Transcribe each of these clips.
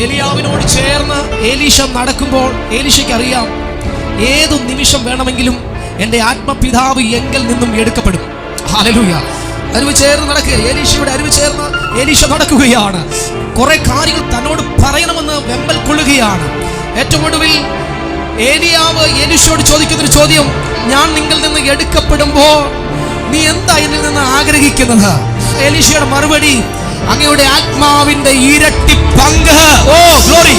ഏലിയാവിനോട് ചേർന്ന് ഏലീഷ നടക്കുമ്പോൾ ഏലീഷയ്ക്കറിയാം ഏതു നിമിഷം വേണമെങ്കിലും എന്റെ ആത്മപിതാവ് എങ്കിൽ നിന്നും എടുക്കപ്പെടും. ഹാലലൂയ അരുവ് ചേർന്ന് നടക്കുക ഏലീഷയുടെ അരുവ് ചേർന്ന് ഏലീഷ നടക്കുകയാണ്. കുറെ കാര്യങ്ങൾ തന്നോട് പറയണമെന്ന് വെമ്പൽ കൊള്ളുകയാണ്. ഏറ്റവും ഒടുവിൽ ഏലിയാവ് ചോദിക്കുന്ന ചോദിക്കുന്നൊരു ചോദ്യം ഞാൻ നിങ്ങളിൽ നിന്ന് എടുക്കപ്പെടുമ്പോൾ നീ എന്താ എന്നിൽ നിന്ന് ആഗ്രഹിക്കുന്നത്? ഏലീഷയുടെ മറുപടി അങ്ങയുടെ ആത്മാവിന്റെ ഇരട്ടി പങ്ക് ഓ ഗ്ലോറി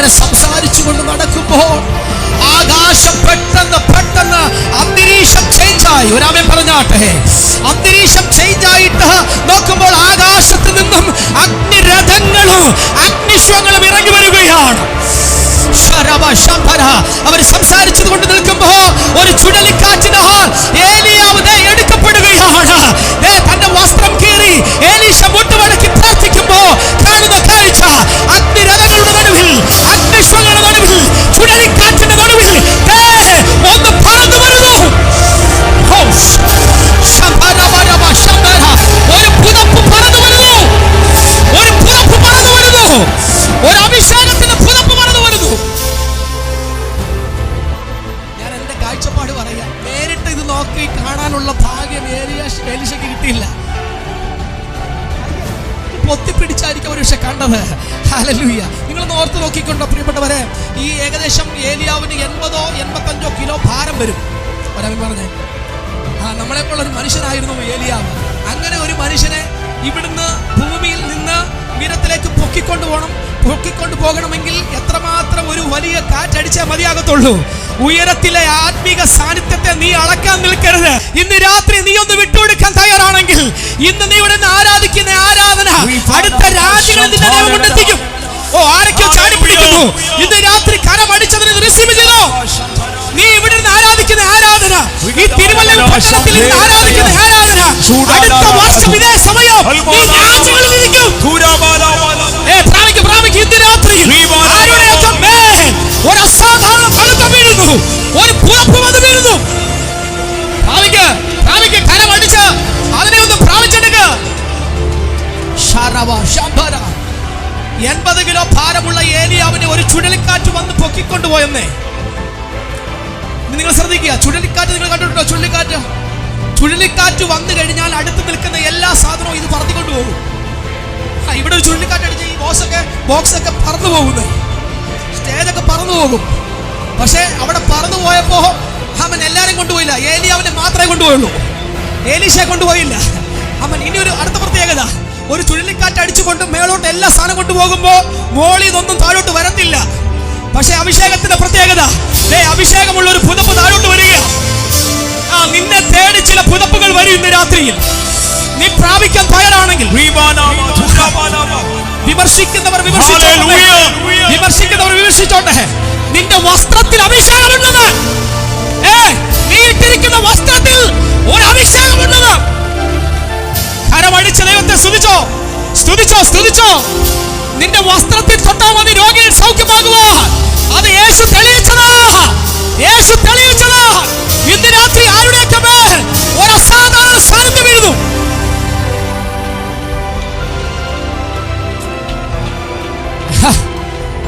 അവരങ്ങനെ സംസാരിച്ചു കൊണ്ട് നടക്കുമ്പോൾ ആകാശം പെട്ടെന്ന് പെട്ടെന്ന് അന്തരീക്ഷം ചേഞ്ചായി ആയി. ഒരാമൻ പറഞ്ഞാട്ടെ. അന്തരീക്ഷം ചേഞ്ച് കാണാനുള്ള ഭാഗ്യം ഏലിയ ഏലിശയ്ക്ക് കിട്ടിയില്ല. പൊത്തിപ്പിടിച്ചായിരിക്കും ഒരുപക്ഷെ കണ്ടത്. ഹാലലൂയ്യ നിങ്ങളൊന്ന് ഓർത്ത് നോക്കിക്കൊണ്ടോ പ്രിയപ്പെട്ടവരെ? ഈ ഏകദേശം ഏലിയാവിന് എൺപതോ എൺപത്തഞ്ചോ കിലോ ഭാരം വരും. ഒരവൻ പറഞ്ഞേ. ആ നമ്മളെപ്പോലുള്ള ഒരു മനുഷ്യനായിരുന്നു ഏലിയാവ്. അങ്ങനെ ഒരു മനുഷ്യനെ ഇവിടുന്ന് ഭൂമിയിൽ നിന്ന് വീരത്തിലേക്ക് പൊക്കിക്കൊണ്ടു പോകണം പൊക്കിക്കൊണ്ടു പോകണമെങ്കിൽ എത്രമാത്രം ഒരു വലിയ കാറ്റടിച്ചേ മതിയാകത്തുള്ളൂ. ഉയരത്തിലെ ആത്മീക സാന്നിധ്യത്തെ നീ അളക്കാൻ നിൽക്കരുത്. ഇന്ന് രാത്രി നീ ഒന്ന് വിട്ടുകൊടുക്കാൻ തയ്യാറാണെങ്കിൽ ഇന്ന് നീ ഇവിടെ ആരാധിക്കുന്ന ആരാധന അടുത്ത രാജ്യങ്ങളിൽ നിന്നെ ദൈവം കൊണ്ടെത്തിക്കും. ഓ ആരൊക്കെയോ ചാടി പിടിക്കുന്നു ഇന്ന് രാത്രി കരം അടിച്ചതിന് റിസീവ് ചെയ്തോ? നീ ഇവിടെ നിന്ന് ആരാധിക്കുന്ന ആരാധന. ഈ തിരുവല്ല പട്ടണത്തിൽ ആരാധിക്കുന്ന ആരാധന. അടുത്ത വർഷം ഇതേ സമയം. എൺപത് കിലോ ഭാരമുള്ള ഏലിയാവിനെ ഒരു ചുഴലിക്കാറ്റ് വന്ന് പൊക്കിക്കൊണ്ടുപോയെന്നേ. നിങ്ങൾ ശ്രദ്ധിക്കുക ചുഴലിക്കാറ്റ് നിങ്ങൾ കണ്ടിട്ടുണ്ടോ? ചുഴലിക്കാറ്റ്. ചുഴലിക്കാറ്റ് വന്നു കഴിഞ്ഞാൽ അടുത്ത് നിൽക്കുന്ന എല്ലാ സാധനവും ഇത് പറത്തിക്കൊണ്ട് പോകും. ഇവിടെ ഒരു ചുഴലിക്കാറ്റ് അടിച്ച് ഈ ബോക്സൊക്കെ ബോക്സൊക്കെ പറന്നു പോകുന്നത് സ്റ്റേജൊക്കെ പറന്നു പോകും. പക്ഷേ അവിടെ പറന്നു പോയപ്പോ അവൻ എല്ലാരും കൊണ്ടുപോയില്ല. ഏലി അവനെ മാത്രമേ കൊണ്ടുപോയുള്ളൂ. ഏലീഷെ കൊണ്ടുപോയില്ല. മേളോട്ട് കൊണ്ടുപോകുമ്പോൾ മോളിൽ നിന്നൊന്നും താഴോട്ട് വരത്തില്ല. പക്ഷെ അഭിഷേകത്തിന്റെ പ്രത്യേകത അഭിഷേകമുള്ള ഒരു പുതപ്പ് താഴോട്ട് വരിക. ആ നിന്നെ തേടി ചില പുതപ്പുകൾ വരും ഇന്ന് രാത്രിയിൽ. നീ പ്രാപിക്കാൻ തയ്യാറാണെങ്കിൽ വിമർശിക്കുന്നവർ വിമർശിച്ചോട്ടെ. വിമർശിക്കുന്നവർ വിമർശിച്ചോട്ടെ. നിന്റെ വസ്ത്രത്തിൽ അഭിഷേകമുള്ളത്. ഏ നീ ഇട്ടിരിക്കുന്ന വസ്ത്രത്തിൽ ഒരു അഭിഷേകമുള്ളത്. കരമടിച്ച ദൈവത്തെ സ്തുതിച്ചോ? സ്തുതിച്ചോ സ്തുതിച്ചോ. നിന്റെ വസ്ത്രത്തിൽ തൊട്ടാ മതി രോഗികൾ സൗഖ്യമാകുവാ അത് യേശു തെളിയിച്ചതാ. യേശു തെളിയിച്ചതാ. ഇന്ന് രാത്രി ആരുടെയൊക്കെ മേൽ ഒരു അസാധാരണ സാന്നിധ്യം വീഴുന്നു?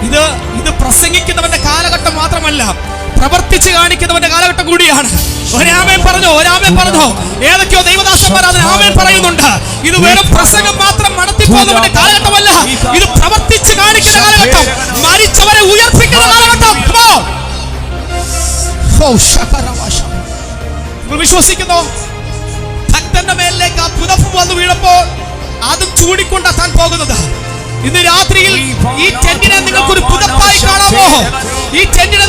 ഇത് ഇത് പ്രസംഗിക്കുന്നവന്റെ കാലഘട്ടം മാത്രമല്ല. പ്രവർത്തിച്ച് കാണിക്കുന്നവന്റെ കാലഘട്ടം കൂടിയാണ്. ഒരാമേ പറഞ്ഞോ? ഒരാമേ പറഞ്ഞോ? ഏതൊക്കെയോ ദൈവദാസന്മാർ അതിന് ആമേ പറയുന്നുണ്ട്. ഇത് വെറും പ്രസംഗം മാത്രം നടത്തി പോകുന്നവന്റെ കാലഘട്ടമല്ല. ഇത്. പ്രവർത്തിച്ച് കാണിക്കുന്ന കാലഘട്ടം. മരിച്ചവരെ ഉയർപ്പിക്കുന്ന കാലഘട്ടം. വിശ്വസിക്കുന്നോ? ഭക്തന്റെ മേലിലേക്ക് ആ പുതപ്പ് വന്നു വീണപ്പോൾ അതും ചൂടിക്കൊണ്ടാ താൻ പോകുന്നത്. ഇന്ന് രാത്രിയിൽ ഈ ടെന്റിനെ നിങ്ങൾക്കൊരു പുതപ്പായി കാണാമോ? ഈ ടെന്റിനെ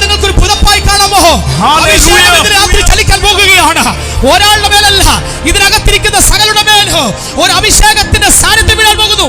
രാത്രി ചലിക്കാൻ പോകുകയാണ്. ഒരാളുടെ മേലല്ല ഇതിനകത്തിരിക്കുന്ന സകലുടെ മേലോ ഒരു അഭിഷേകത്തിന്റെ സാന്നിധ്യം വീഴാൻ പോകുന്നു.